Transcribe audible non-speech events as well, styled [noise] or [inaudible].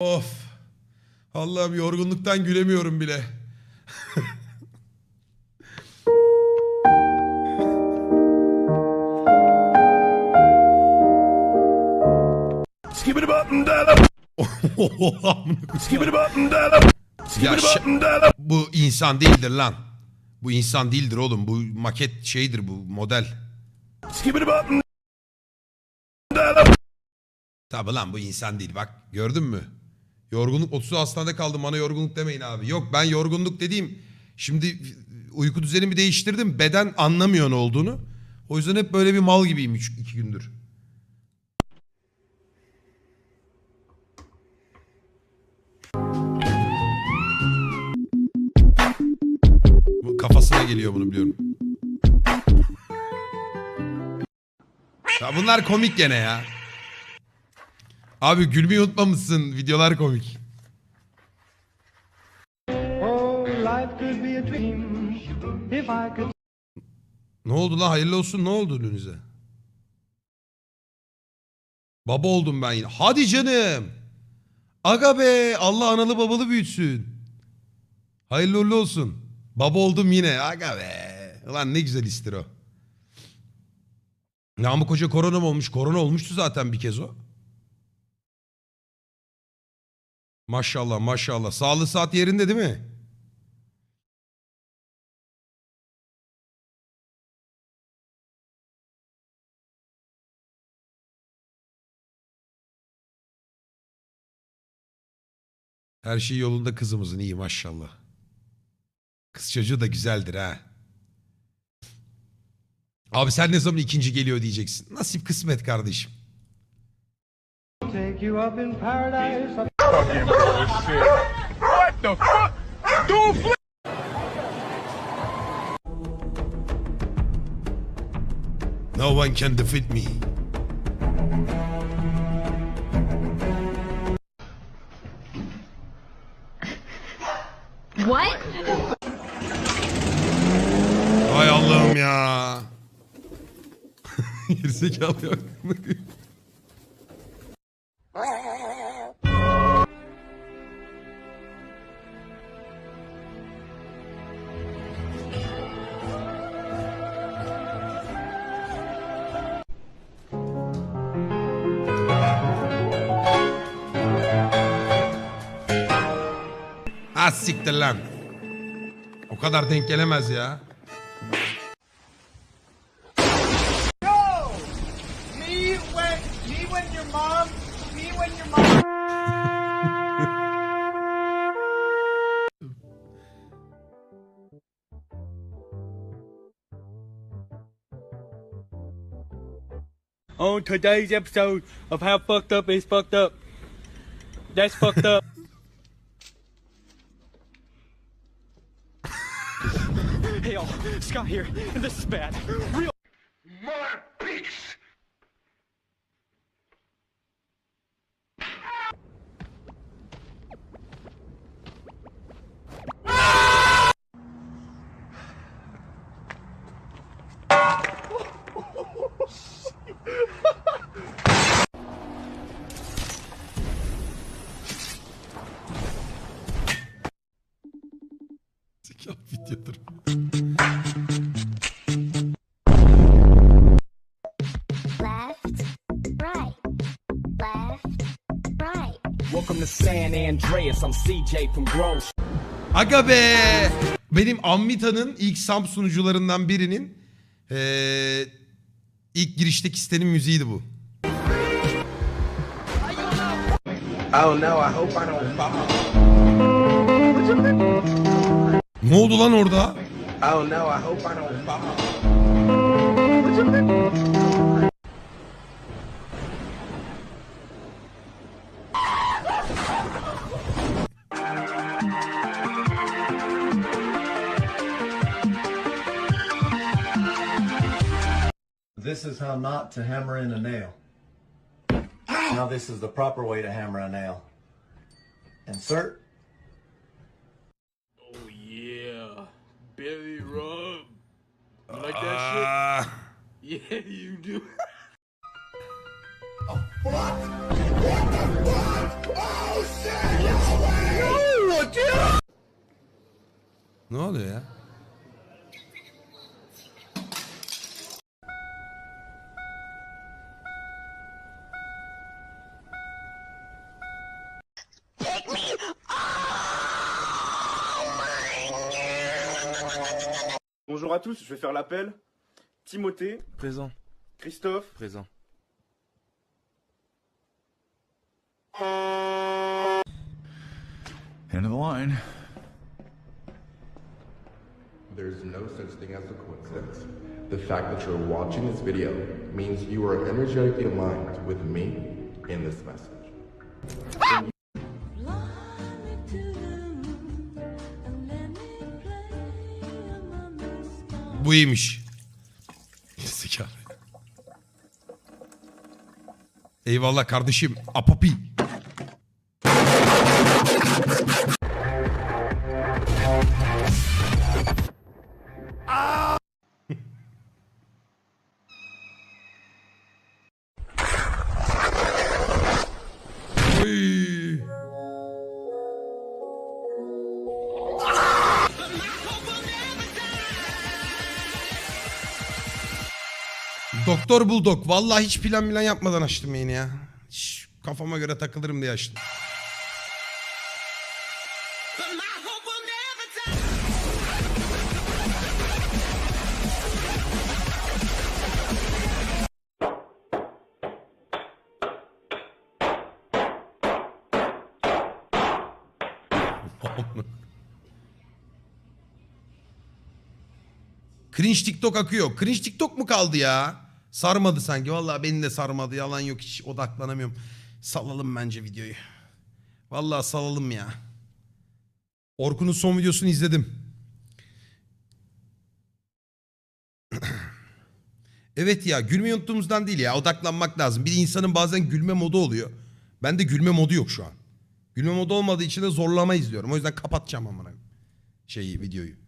Of. Allah'ım yorgunluktan gülemiyorum bile. Ya ş- bu insan değildir lan. Bu insan değildir oğlum. Bu maket şeydir bu model. Tabi lan bu insan değil bak gördün mü? Yorgunluk 30 hastanede kaldım bana yorgunluk demeyin abi. Yok ben yorgunluk dediğim şimdi uyku düzenimi değiştirdim. Beden anlamıyor ne olduğunu. O yüzden hep böyle bir mal gibiyim üç, iki gündür. Bu kafasına geliyor bunu biliyorum. Ya bunlar komik gene ya. Abi gülmeyi unutmamışsın. Videolar komik. Ne oldu lan? Hayırlı olsun. Ne oldu önünüze? Baba oldum ben yine. Hadi canım. Aga be. Allah analı babalı büyütsün. Hayırlı uğurlu olsun. Baba oldum yine. Aga be. Ulan ne güzel istir o. Namık Hoca korona mı olmuş? Korona olmuştu zaten bir kez o. Maşallah maşallah. Sağlığı saat yerinde değil mi? Her şey yolunda kızımızın iyi maşallah. Kız çocuğu da güzeldir ha. Abi sen ne zaman ikinci geliyor diyeceksin. Nasip kısmet kardeşim. Take you up in paradise. No one can defeat me. What? Hay Allah'ım ya. [laughs] Gerizekalı yok. Ha siktir lan. O kadar denk gelemez ya. Me when me when your mom me when your mom on today's episode of How Fucked Up is Fucked Up. That's fucked up. Y'all, Scott here, and this is bad. Real Welcome to San Andreas. I'm CJ from Grove. Aga be! Benim Ammita'nın ilk Samp sunucularından birinin eee, ilk girişteki sitenin müziğiydi bu. Oh no, I hope I don't fall. Ne oldu lan orada? Oh no, I hope I don't fall. This is how not to hammer in a nail. Now this is the proper way to hammer a nail. Insert. oh yeah, Billy Rub. You like that Aa, shit? [laughs] Yeah, you do. [laughs] oh, What? What the fuck? Oh shit! No, Ne oluyor ya? Bonjour à tous, je vais faire l'appel. Timothée, Présent. Christophe, Présent. End of the line. There's no such thing as a coincidence. The fact that you're watching this video means you are energetically aligned with me in this message. Bu iyiymiş. Zekalı. Eyvallah kardeşim. Apapi. Doktor Bulldog. Vallahi hiç plan plan yapmadan açtım yayını ya. Hiç kafama göre takılırım diye açtım. Cringe TikTok akıyor. Cringe TikTok mu kaldı ya? Sarmadı sanki. Vallahi beni de sarmadı. Yalan yok hiç odaklanamıyorum. Salalım bence videoyu. Vallahi salalım ya. Orkun'un son videosunu izledim. [clears throat] evet ya gülmeyi unuttuğumuzdan değil ya odaklanmak lazım. Bir insanın bazen gülme modu oluyor. Bende gülme modu yok şu an. Gülme modu olmadığı için de zorlama izliyorum. O yüzden kapatacağım amına. Şeyi videoyu.